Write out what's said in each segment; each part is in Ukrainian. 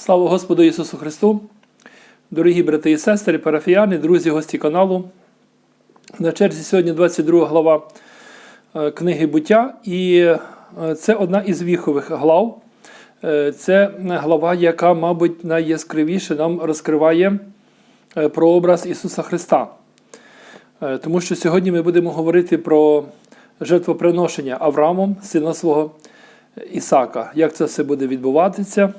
Слава Господу Ісусу Христу! Дорогі брати і сестри, парафіяни, друзі, гості каналу. На черзі сьогодні 22 глава е, книги буття, і е, це одна із віхових глав. Е, Це глава, яка, мабуть, найяскравіше нам розкриває прообраз Ісуса Христа. Тому що сьогодні ми будемо говорити про жертвоприношення Авраамом, сина свого Ісака. Як це все буде відбуватися?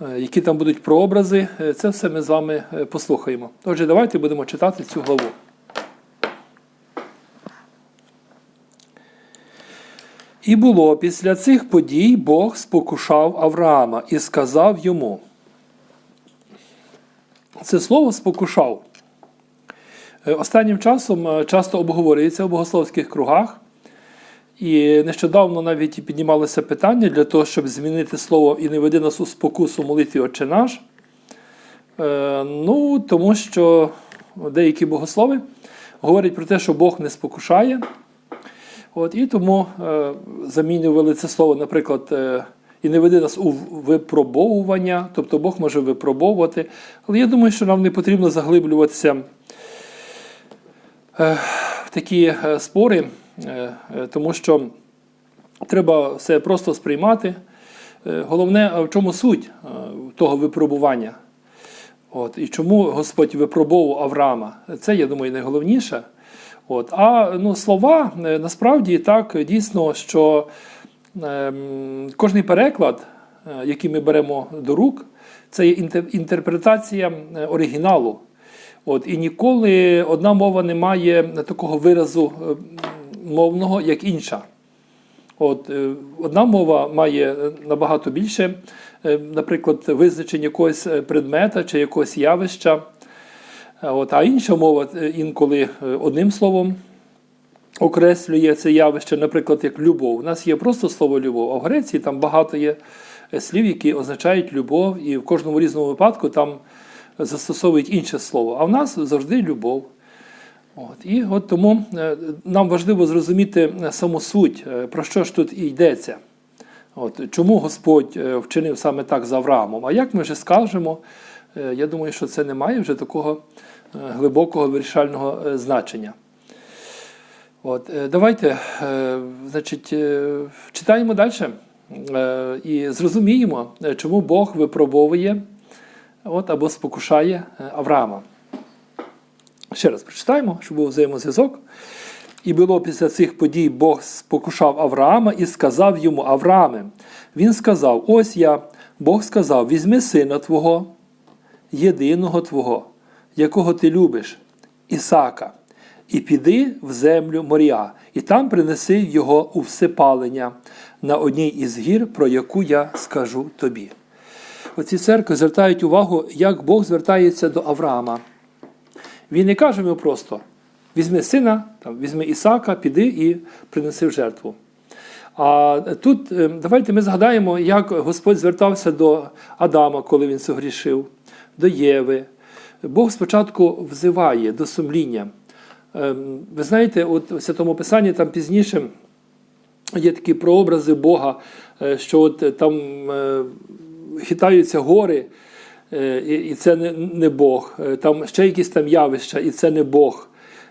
Е, які там будуть прообрази, е, це все ми з вами е, послухаємо. Отже, давайте будемо читати цю главу. І було після цих подій Бог спокушав Авраама і сказав йому. Це слово спокушав. Останнім часом часто обговорюється в богословських кругах. І нещодавно навіть і піднімалося питання для того, щоб змінити слово і не веди нас у спокусу молитві Отче наш. Е, ну, тому що деякі богослови говорять про те, що Бог не спокушає. От, і тому е, замінювали це слово, наприклад, е, і не веди нас у випробовування, тобто Бог може випробовувати. Але я думаю, що нам не потрібно заглиблюватися е, в такі е, спори. Е, е, тому що треба все просто сприймати. Е, Головне, в чому суть того випробування? От, і чому Господь випробовував Авраама? Це, я думаю, найголовніше. От, а ну, слова насправді так дійсно, що е, кожний переклад, який ми беремо до рук, це є інтерпретація оригіналу. От, і ніколи одна мова не має такого виразу мовного, як інша. От, е, одна мова має е, набагато більше, е, наприклад, визначення якогось предмета чи якогось явища. От, а інша мова інколи одним словом окреслює це явище, наприклад, як любов. У нас є просто слово любов, а в Греції там багато є слів, які означають любов, і в кожному різному випадку там застосовують інше слово. А в нас завжди любов. От, і от тому е, нам важливо зрозуміти е, саму суть, е, про що ж тут і йдеться. От, чому Господь вчинив саме так з Авраамом? А як ми вже скажемо, я думаю, що це не має вже такого глибокого вирішального значення. От, давайте значить, читаємо далі і зрозуміємо, чому Бог випробовує от, або спокушає Авраама. Ще раз прочитаємо, щоб був взаємозв'язок. І було після цих подій Бог спокушав Авраама і сказав йому: Аврааме, він сказав: Ось я, Бог сказав: візьми сина твого, єдиного твого, якого ти любиш, Ісака, і піди в землю моря, і там принеси його у всепалення на одній із гір, про яку я скажу тобі. Оці церкви звертають увагу, як Бог звертається до Авраама. Він не каже йому просто: візьми сина, там, візьми Ісака, піди і принеси в жертву. А тут е, давайте ми згадаємо, як Господь звертався до Адама, коли він согрішив, до Єви. Бог спочатку взиває до сумління. Ем, Ви знаєте, от в Святому Писанні там пізніше є такі прообрази Бога, е, що от там е, хитаються гори, е, і і це не, Бог. Е, Там ще якісь там явища, і це не Бог.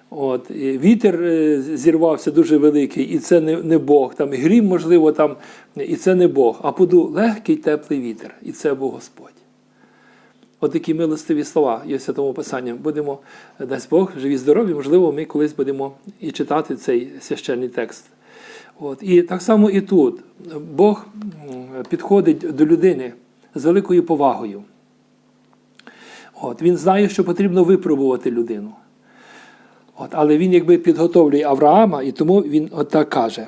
От, і вітер е, зірвався дуже великий, і це не, не Бог. Там грім, можливо, там, і це не Бог. А поду легкий теплий вітер, і це був Господь. От такі милостиві слова є в Святому Писанні. Будемо, е, дасть Бог, живі, здорові, можливо, ми колись будемо і читати цей священний текст. От. І так само і тут. Бог підходить до людини з великою повагою. От. Він знає, що потрібно випробувати людину. От. Але він якби підготовлює Авраама, і тому він отак каже: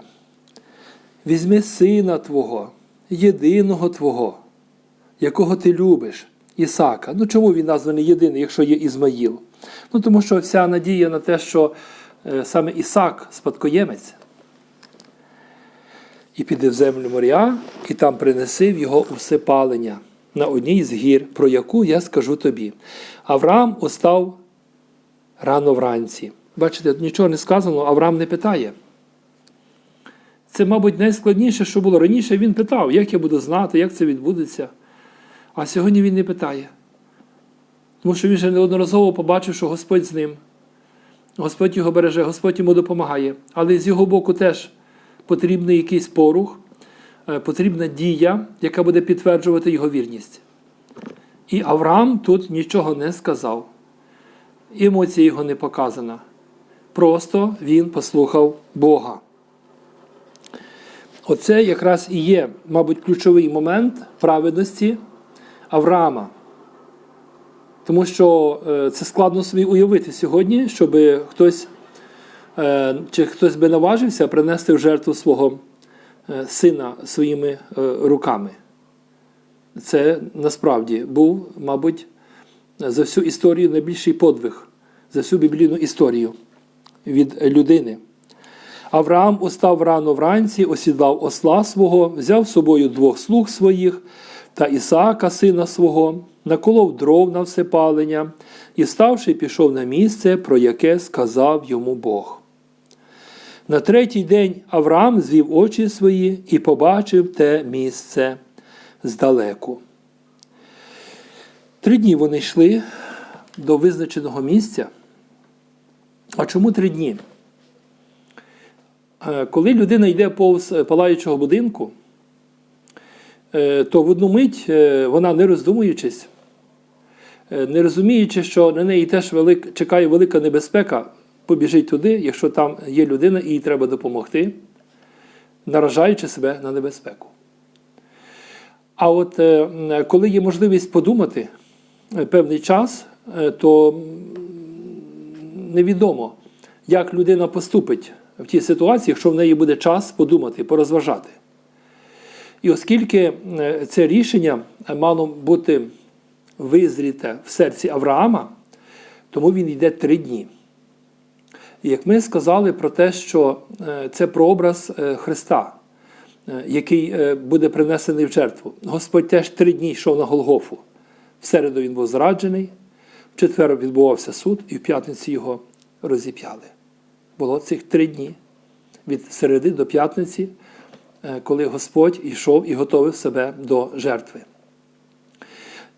візьми сина Твого, єдиного Твого, якого ти любиш, Ісака. Ну чому він названий єдиний, якщо є Ізмаїл? Ну тому що вся надія на те, що е, саме Ісак спадкоємець. І піде в землю моря, і там принесив його у всепалення на одній з гір, про яку я скажу тобі. Авраам устав рано вранці. Бачите, нічого не сказано, Авраам не питає. Це, мабуть, найскладніше, що було. Раніше він питав, як я буду знати, як це відбудеться. А сьогодні він не питає. Тому що він вже неодноразово побачив, що Господь з ним. Господь його береже, Господь йому допомагає. Але з його боку теж потрібний якийсь порух, потрібна дія, яка буде підтверджувати його вірність. І Авраам тут нічого не сказав. Емоція його не показана. Просто він послухав Бога. Оце якраз і є, мабуть, ключовий момент праведності Авраама. Тому що е, це складно собі уявити сьогодні, щоб хтось е, чи хтось би наважився принести в жертву свого е, сина своїми е, руками. Це насправді був, мабуть, за всю історію найбільший подвиг, за всю біблійну історію від людини. Авраам устав рано вранці, осідлав осла свого, взяв з собою двох слуг своїх та Ісаака, сина свого, наколов дров на всепалення і, ставши, пішов на місце, про яке сказав йому Бог. На третій день Авраам звів очі свої і побачив те місце здалеку. Три дні вони йшли до визначеного місця. А чому три дні? Е, Коли людина йде повз палаючого будинку, е, то в одну мить е, вона, не роздумуючись, не розуміючи, що на неї теж велик, чекає велика небезпека, побіжить туди, якщо там є людина і їй треба допомогти, наражаючи себе на небезпеку. А от е, коли є можливість подумати е, певний час, е, то невідомо, як людина поступить в тій ситуації, якщо в неї буде час подумати, порозважати. І оскільки це рішення мало бути визріте в серці Авраама, тому він йде три дні. Як ми сказали про те, що е, це прообраз е, Христа, е, який буде принесений в жертву. Господь теж три дні йшов на Голгофу. В середу він був зраджений, в четвер відбувався суд, і в п'ятниці його розіп'яли. Було цих три дні від середи до п'ятниці, коли Господь йшов і готовив себе до жертви.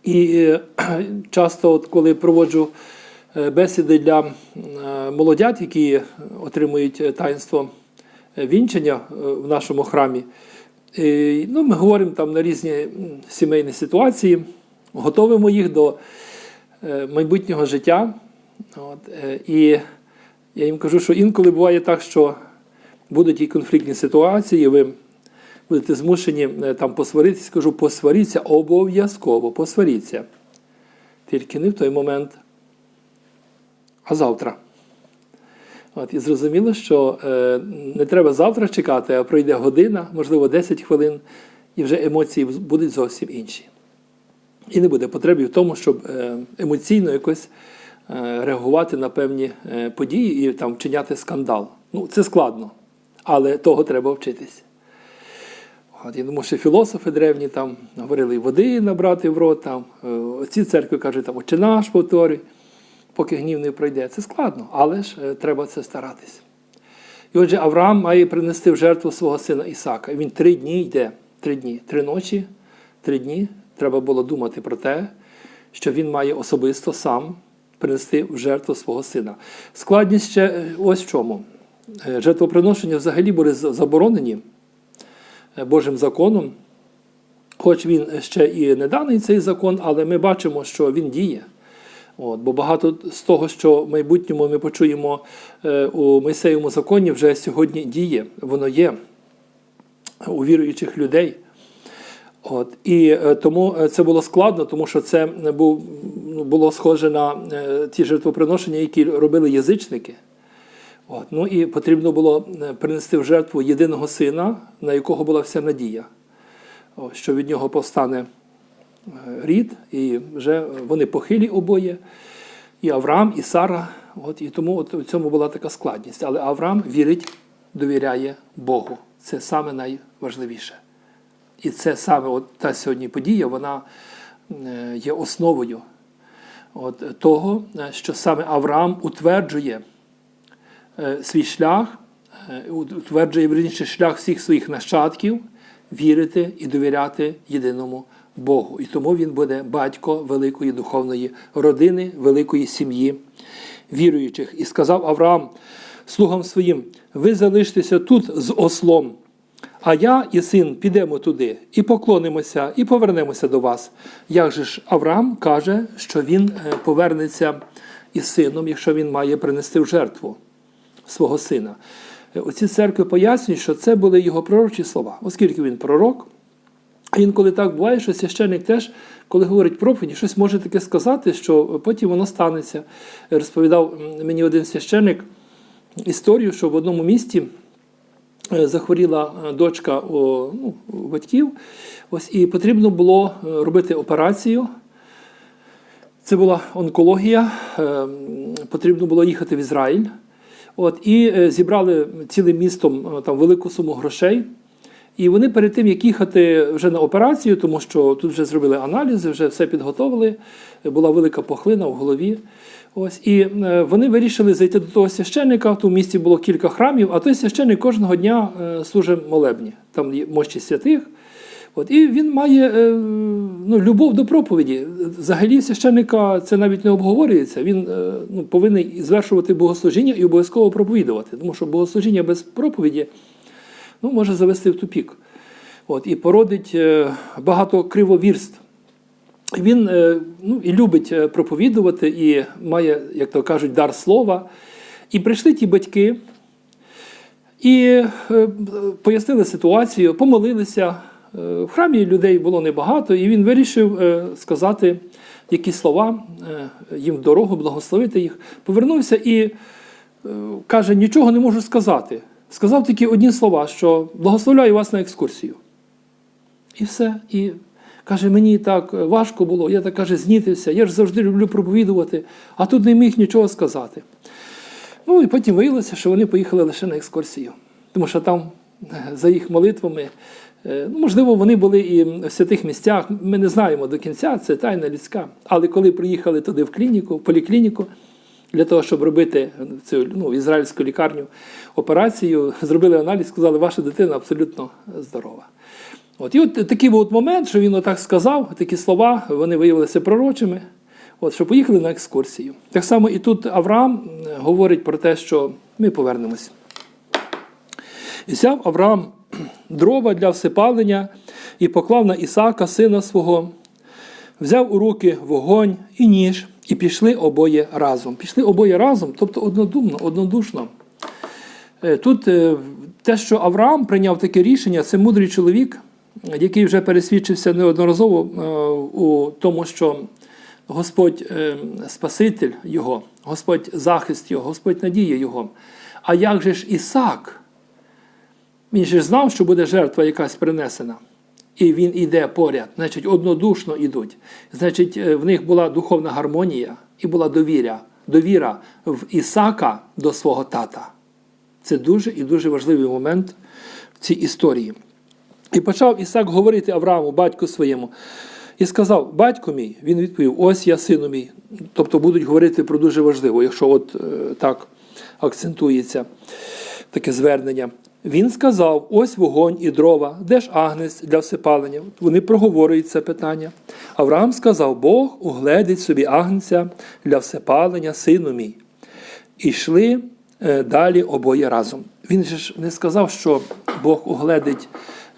І часто, от коли проводжу бесіди для е, молодят, які отримують е, таїнство е, вінчення е, в нашому храмі, і, ну, ми говоримо там на різні сімейні ситуації, готовимо їх до е, майбутнього життя. От, е, і я їм кажу, що інколи буває так, що будуть і конфліктні ситуації, ви будете змушені е, там посваритися, кажу, посваріться, обов'язково посваріться. Тільки не в той момент, а завтра. От, і зрозуміло, що е, не треба завтра чекати, а пройде година, можливо, 10 хвилин, і вже емоції будуть зовсім інші. І не буде потреби в тому, щоб е, емоційно якось е, реагувати на певні е, події і там вчиняти скандал. Ну, це складно, але того треба вчитися. От, я думаю, що філософи древні там говорили води набрати в рот, там, е, ці церкви кажуть, там, «Отче наш повторюй, поки гнів не пройде. Це складно, але ж е, треба це старатися. І отже, Авраам має принести в жертву свого сина Ісака. Він три дні йде, три дні, три ночі, три дні. Треба було думати про те, що він має особисто сам принести в жертву свого сина. Складність ще е, ось в чому. Е, Жертвоприношення взагалі були заборонені Божим законом, хоч він ще і не даний цей закон, але ми бачимо, що він діє. От, бо багато з того, що в майбутньому ми почуємо е, у Мойсеєвому законі, вже сьогодні діє, воно є у віруючих людей. От, і е, тому е, це було складно, тому що це був, ну, було схоже на ті жертвоприношення, які робили язичники. От, ну і потрібно було принести в жертву єдиного сина, на якого була вся надія, що від нього повстане рід, і вже вони похилі обоє, і Авраам, і Сара. От, і тому от у цьому була така складність. Але Авраам вірить, довіряє Богу. Це саме найважливіше. І це саме от та сьогодні подія, вона е, є основою от, того, е, що саме Авраам утверджує е, свій шлях, утверджує верніше шлях всіх своїх нащадків вірити і довіряти єдиному Богу. І тому він буде батько великої духовної родини, великої сім'ї віруючих. І сказав Авраам слугам своїм: ви залиштеся тут з ослом. А я і син підемо туди, і поклонимося, і повернемося до вас. Як же ж Авраам каже, що він е, повернеться із сином, якщо він має принести в жертву свого сина. Е, Оці церкви пояснюють, що це були його пророчі слова, оскільки він пророк. Інколи так буває, що священник теж, коли говорить проповіді, щось може таке сказати, що потім воно станеться. Розповідав мені один священник історію, що в одному місті е, захворіла е, дочка у, ну, у батьків, ось, і потрібно було е, робити операцію. Це була онкологія, потрібно було їхати в Ізраїль. От, і зібрали цілим містом там велику суму грошей. І вони перед тим, як їхати вже на операцію, тому що тут вже зробили аналізи, вже все підготовили, була велика похлина в голові. Ось, і е, вони вирішили зайти до того священника. В тому місті було кілька храмів, а той священник кожного дня е, служить молебні. Там є мощі святих. От, і він має е, ну, любов до проповіді. Взагалі, священника це навіть не обговорюється. Він ну, повинен звершувати богослужіння і обов'язково проповідувати. Тому що богослужіння без проповіді ну, може завести в тупік. От, і породить е, багато кривовірств. Він е, ну, і любить е, проповідувати, і має, як то кажуть, дар слова. І прийшли ті батьки і пояснили ситуацію, помолилися. В храмі людей було небагато, і він вирішив сказати якісь слова їм в дорогу, благословити їх. Повернувся і каже: нічого не можу сказати. Сказав тільки одні слова, що благословляю вас на екскурсію. І все. І каже, мені так важко було, я так каже, знітився, я ж завжди люблю проповідувати, а тут не міг нічого сказати. Ну і потім виявилося, що вони поїхали лише на екскурсію. Тому що там е, за їх молитвами, е, ну, можливо, вони були і в святих місцях. Ми не знаємо до кінця, це тайна людська. Але коли приїхали туди в клініку, в поліклініку, для того, щоб робити цю ну, ізраїльську лікарню операцію, зробили аналіз, сказали, ваша дитина абсолютно здорова. От, і от такий був момент, що він отак сказав, такі слова, вони виявилися пророчими, от, що поїхали на екскурсію. Так само і тут Авраам е, говорить про те, що ми повернемось. І взяв Авраам дрова для всипалення і поклав на Ісака, сина свого, взяв у руки вогонь і ніж, і пішли обоє разом. Пішли обоє разом, тобто однодумно, однодушно. Е, Тут е, те, що Авраам прийняв таке рішення, це мудрий чоловік, який вже пересвідчився неодноразово е, у тому, що Господь Спаситель його, Господь захист його, Господь надія його. А як же ж Ісак? Він же знав, що буде жертва якась принесена. І він іде поряд, значить, однодушно йдуть. Значить, е, в них була духовна гармонія і була довіря, довіра в Ісака до свого тата. Це дуже і дуже важливий момент в цій історії. І почав Ісак говорити Аврааму, батьку своєму, і сказав: Батько мій, він відповів: Ось я, сину мій. Тобто будуть говорити про дуже важливо, якщо от е, так акцентується таке звернення. Він сказав: ось вогонь і дрова, де ж агнець для всипалення? Вони проговорюють це питання. Авраам сказав: Бог угледить собі агнця для всипалення, сину мій. І йшли е, далі обоє разом. Він же ж не сказав, що Бог угледить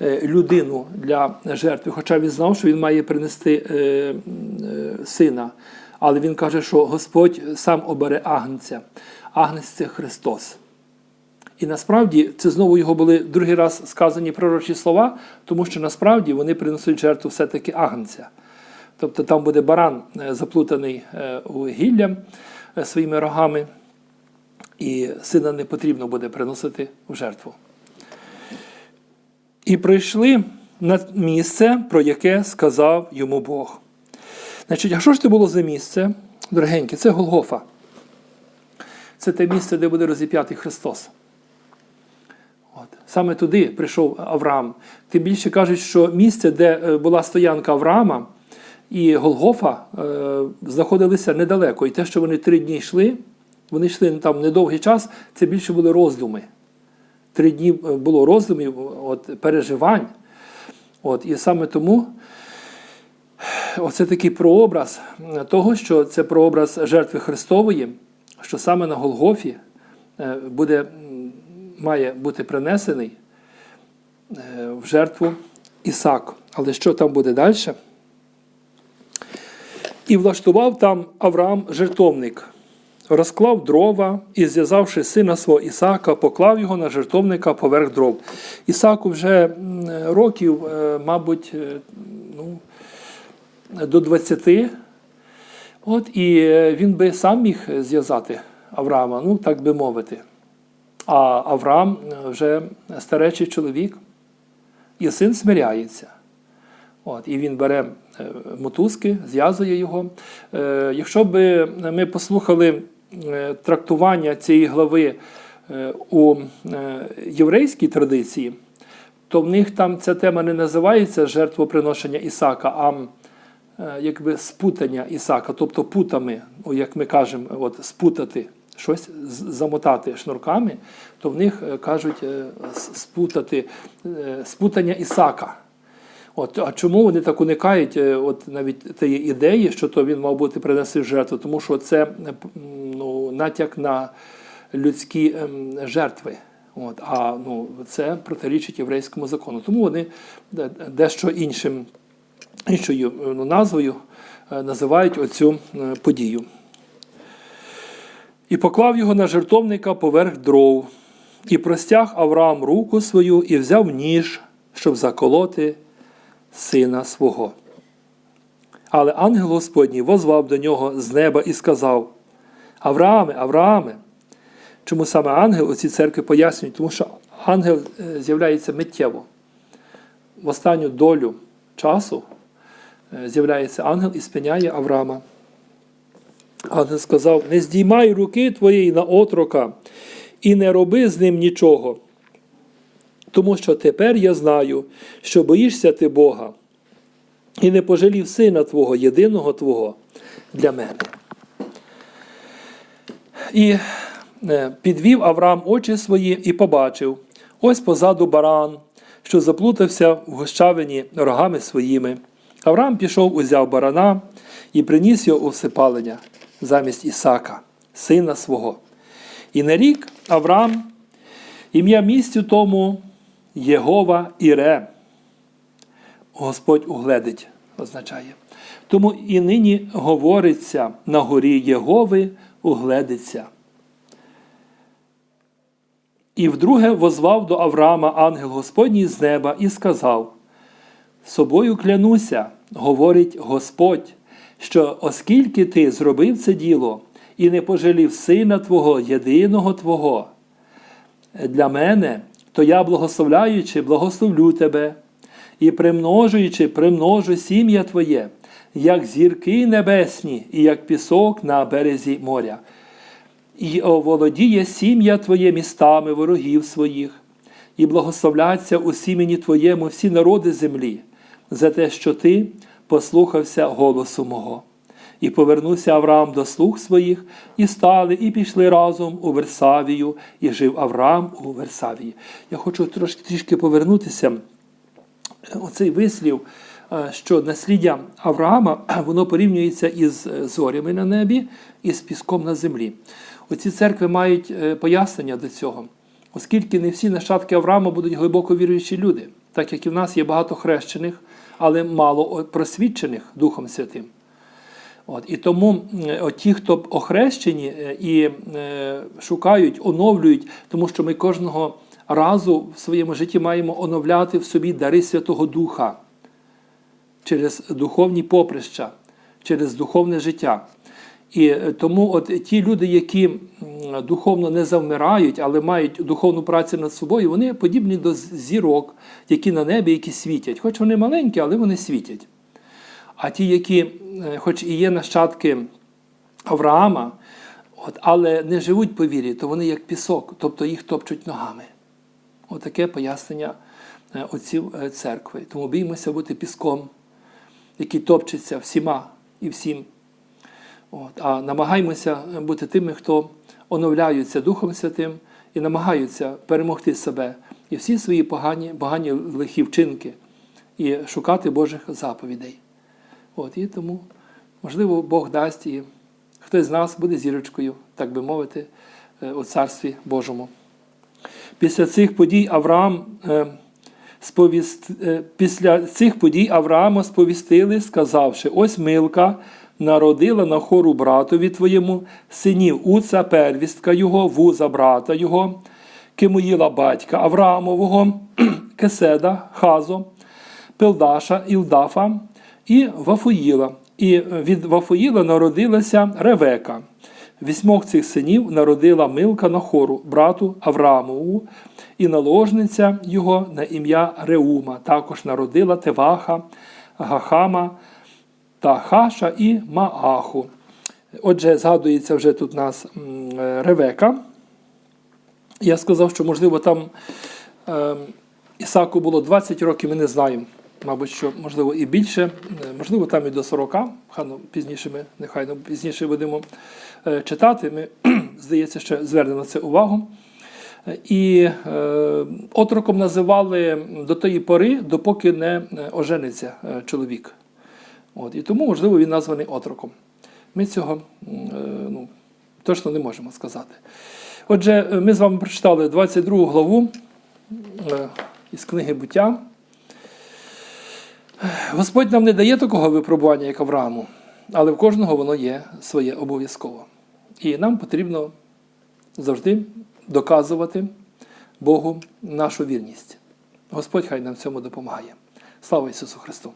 е, людину для жертви, хоча він знав, що він має принести е, сина. Але він каже, що Господь сам обере агнця. Агнець це Христос. І насправді це знову його були другий раз сказані пророчі слова, тому що насправді вони принесуть жертву все-таки агнця. Тобто там буде баран е, заплутаний е, у гілля е, своїми рогами, і сина не потрібно буде приносити в жертву. І прийшли на місце, про яке сказав йому Бог. Значить, а що ж це було за місце? Дорогенькі, це Голгофа. Це те місце, де буде розіп'ятий Христос. Саме туди прийшов Авраам. Тим більше кажуть, що місце, де е, була стоянка Авраама і Голгофа, е, знаходилися недалеко. І те, що вони три дні йшли, вони йшли там недовгий час, це більше були роздуми. Три дні е, було роздумів, от, переживань. От, і саме тому оце такий прообраз того, що це прообраз жертви Христової, що саме на Голгофі буде, має бути принесений е, в жертву Ісак. Але що там буде далі? І влаштував там Авраам жертовник, розклав дрова і, зв'язавши сина свого Ісака, поклав його на жертовника поверх дров. Ісаку вже років, е, мабуть, е, ну, до 20. От, і він би сам міг зв'язати Авраама, ну так би мовити. А Авраам е, вже старечий чоловік, і син смиряється. От, і він бере е, мотузки, зв'язує його. Е, Якщо б ми послухали трактування цієї глави у єврейській традиції, то в них там ця тема не називається жертвоприношення Ісака, а якби спутання Ісака, тобто путами, як ми кажемо, от, спутати щось, замотати шнурками, то в них е, кажуть е, спутати е, спутання Ісака. От, а чому вони так уникають от навіть тієї ідеї, що то він мав бути принесли жертву? Тому що це ну, натяк на людські ем, жертви. От, а ну, це протирічить єврейському закону. Тому вони дещо іншим, іншою ну, назвою називають оцю подію. І поклав його на жертовника поверх дров, і простяг Авраам руку свою і взяв ніж, щоб заколоти сина свого. Але ангел Господній возвав до нього з неба і сказав: Аврааме, Аврааме. Чому саме ангел у цій церкві пояснюють? Тому що ангел е, з'являється миттєво. В останню долю часу е, з'являється ангел і спиняє Авраама. Ангел сказав: Не здіймай руки твоєї на отрока і не роби з ним нічого. Тому що тепер я знаю, що боїшся ти Бога, і не пожалів сина Твого, єдиного Твого для мене. І е, підвів Авраам очі свої і побачив ось позаду баран, що заплутався в гущавині рогами своїми. Авраам пішов, узяв барана і приніс його у всипалення замість Ісака, сина свого. І нарік Авраам ім'я місцю тому Єгова Іре. Господь угледить, означає. Тому і нині говориться на горі Єгови угледиться. І вдруге возвав до Авраама ангел Господній з неба і сказав: Собою клянуся, говорить Господь, що оскільки ти зробив це діло і не пожалів сина Твого, єдиного Твого, для мене, то я, благословляючи, благословлю тебе, і примножуючи, примножу сім'я Твоє, як зірки небесні, і як пісок на березі моря. І оволодіє сім'я Твоє містами ворогів своїх, і благословляться у сімені Твоєму всі народи землі, за те, що ти послухався голосу мого. І повернувся Авраам до слуг своїх, і стали, і пішли разом у Версавію, і жив Авраам у Версавії. Я хочу трошки трішки повернутися. Оцей вислів, е, що насліддя Авраама воно порівнюється із зорями на небі і з піском на землі. Оці церкви мають е, пояснення до цього, оскільки не всі нащадки Авраама будуть глибоко віруючі люди, так як і в нас є багато хрещених, але мало просвідчених Духом Святим. От, І тому е, от ті, хто охрещені е, і е, шукають, оновлюють, тому що ми кожного разу в своєму житті маємо оновляти в собі дари Святого Духа через духовні поприща, через духовне життя. І е, тому от ті люди, які духовно не завмирають, але мають духовну працю над собою, вони подібні до зірок, які на небі, які світять. Хоч вони маленькі, але вони світять. А ті, які, е, хоч і є нащадки Авраама, от, але не живуть по вірі, то вони як пісок, тобто їх топчуть ногами. Отаке пояснення е, отців е, церкви. Тому біймося бути піском, який топчеться всіма і всім. От, а намагаємося бути тими, хто оновляються Духом Святим і намагаються перемогти себе і всі свої погані, погані лихі вчинки і шукати Божих заповідей. От, і тому, можливо, Бог дасть і хтось з нас буде зірочкою, так би мовити, е, у Царстві Божому. Після цих подій Авраам е, е, після цих подій Авраама сповістили, сказавши: ось Милка народила на хору братові твоєму синів Уца, первістка його, вуза брата його, Кимуїла батька Авраамового, Кеседа, Хазо, Пилдаша, Ілдафа і Вафуїла. І від Вафуїла народилася Ревека. Вісьмох цих синів народила Милка на хору, брату Авраамову, і наложниця його на ім'я Реума. Також народила Теваха, Гахама, Тахаша і Мааху. Отже, згадується вже тут нас е, Ревека. Я сказав, що, можливо, там е, Ісаку було 20 років, ми не знаємо. Мабуть, що можливо і більше, е, можливо, там і до 40, хай ну, пізніше ми нехай ну, пізніше будемо читати. Ми, здається, ще звернемо на це увагу. І е, отроком називали до тої пори, допоки не ожениться чоловік. От, і тому, можливо, він названий отроком. Ми цього е, ну, точно не можемо сказати. Отже, е, ми з вами прочитали 22 главу е, із книги буття. Господь нам не дає такого випробування, як Аврааму, але в кожного воно є своє обов'язково. І нам потрібно завжди доказувати Богу нашу вірність. Господь хай нам в цьому допомагає. Слава Ісусу Христу!